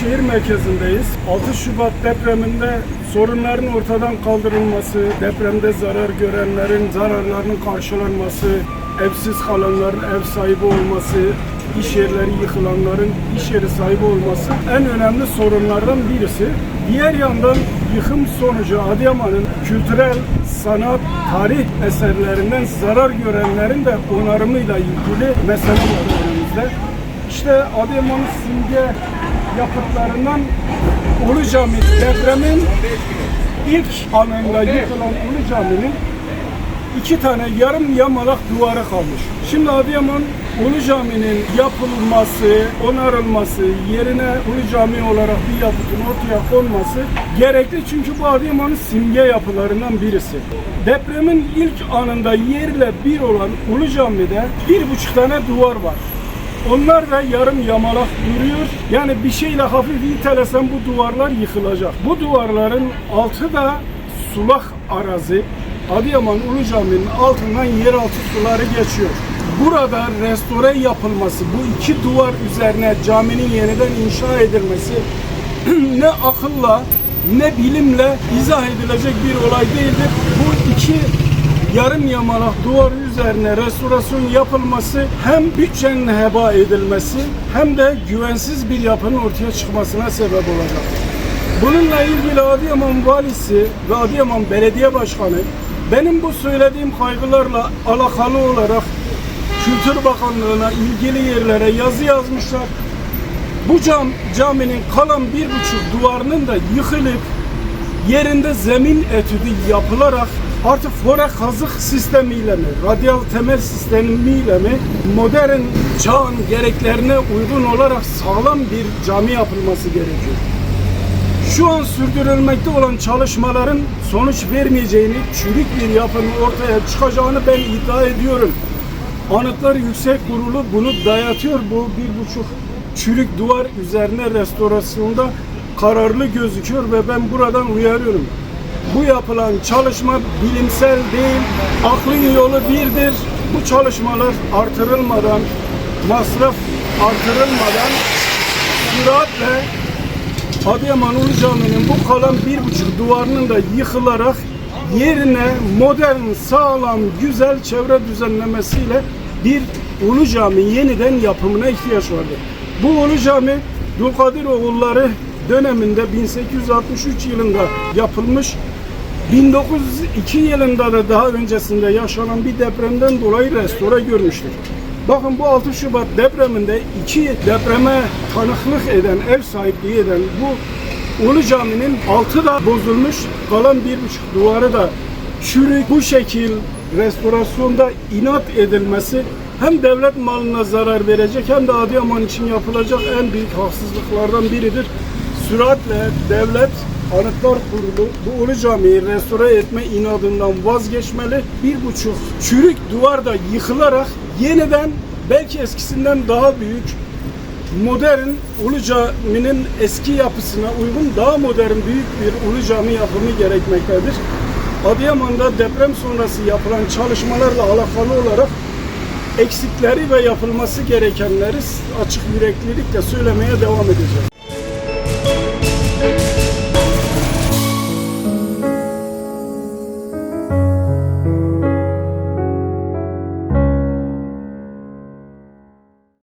şehir merkezindeyiz. 6 Şubat depreminde sorunların ortadan kaldırılması, depremde zarar görenlerin zararlarının karşılanması, evsiz kalanların ev sahibi olması, iş yerleri yıkılanların iş yeri sahibi olması en önemli sorunlardan birisi. Diğer yandan yıkım sonucu Adıyaman'ın kültürel, sanat, tarih eserlerinden zarar görenlerin de onarımıyla ilgili mesele var önümüzde. İşte Adıyaman'ın simge yapıtlarından Ulu Cami depremin ilk anında yıkılan Ulu Cami'nin iki tane yarım yamalak duvarı kalmış. Şimdi Adıyaman Ulu Cami'nin yapılması, onarılması, yerine Ulu Cami olarak bir yapıtın ortaya konması gerekli çünkü bu Adıyaman'ın simge yapılarından birisi. Depremin ilk anında yerle bir olan Ulu Cami'de bir buçuk tane duvar var. Onlar da yarım yamalak duruyor. Yani bir şeyle hafif itelesen bu duvarlar yıkılacak. Bu duvarların altı da sulak arazi. Adıyaman Ulu Cami'nin altından yeraltı suları geçiyor. Burada restore yapılması, bu iki duvar üzerine caminin yeniden inşa edilmesi ne akılla ne bilimle izah edilecek bir olay değildir. Bu iki yarım yamalak duvar üzerine restorasyon yapılması hem bütçenin heba edilmesi hem de güvensiz bir yapının ortaya çıkmasına sebep olacak. Bununla ilgili Adıyaman valisi ve Adıyaman belediye başkanı benim bu söylediğim kaygılarla alakalı olarak Kültür Bakanlığı'na ilgili yerlere yazı yazmışlar. Bu cam, caminin kalan bir buçuk duvarının da yıkılıp yerinde zemin etüdü yapılarak artık fore kazık sistemiyle mi, radyal temel sistemiyle mi modern çağın gereklerine uygun olarak sağlam bir cami yapılması gerekiyor. Şu an sürdürülmekte olan çalışmaların sonuç vermeyeceğini, çürük bir yapının ortaya çıkacağını ben iddia ediyorum. Anıtlar Yüksek Kurulu bunu dayatıyor. Bu bir buçuk çürük duvar üzerine restorasyonda kararlı gözüküyor ve ben buradan uyarıyorum. Bu yapılan çalışma bilimsel değil, aklın yolu birdir. Bu çalışmalar artırılmadan, masraf artırılmadan süratle Adıyaman Ulu Cami'nin bu kalan bir buçuk duvarının da yıkılarak yerine modern, sağlam, güzel çevre düzenlemesiyle bir Ulu Cami yeniden yapımına ihtiyaç vardı. Bu Ulu Cami Dulkadir oğulları döneminde 1863 yılında yapılmış 1902 yılında da daha öncesinde yaşanan bir depremden dolayı restore görmüştür. Bakın bu 6 Şubat depreminde iki depreme tanıklık eden, ev sahipliği eden bu Ulu Cami'nin altı da bozulmuş, kalan bir buçuk duvarı da çürük. Bu şekil restorasyonda inat edilmesi hem devlet malına zarar verecek hem de Adıyaman için yapılacak en büyük haksızlıklardan biridir. Süratle devlet Anıtlar Kurulu bu Ulu Cami'yi restore etme inadından vazgeçmeli. Bir buçuk çürük duvar da yıkılarak yeniden belki eskisinden daha büyük modern Ulu Cami'nin eski yapısına uygun daha modern büyük bir Ulu Cami yapımı gerekmektedir. Adıyaman'da deprem sonrası yapılan çalışmalarla alakalı olarak eksikleri ve yapılması gerekenleri açık yüreklilikle söylemeye devam edeceğim.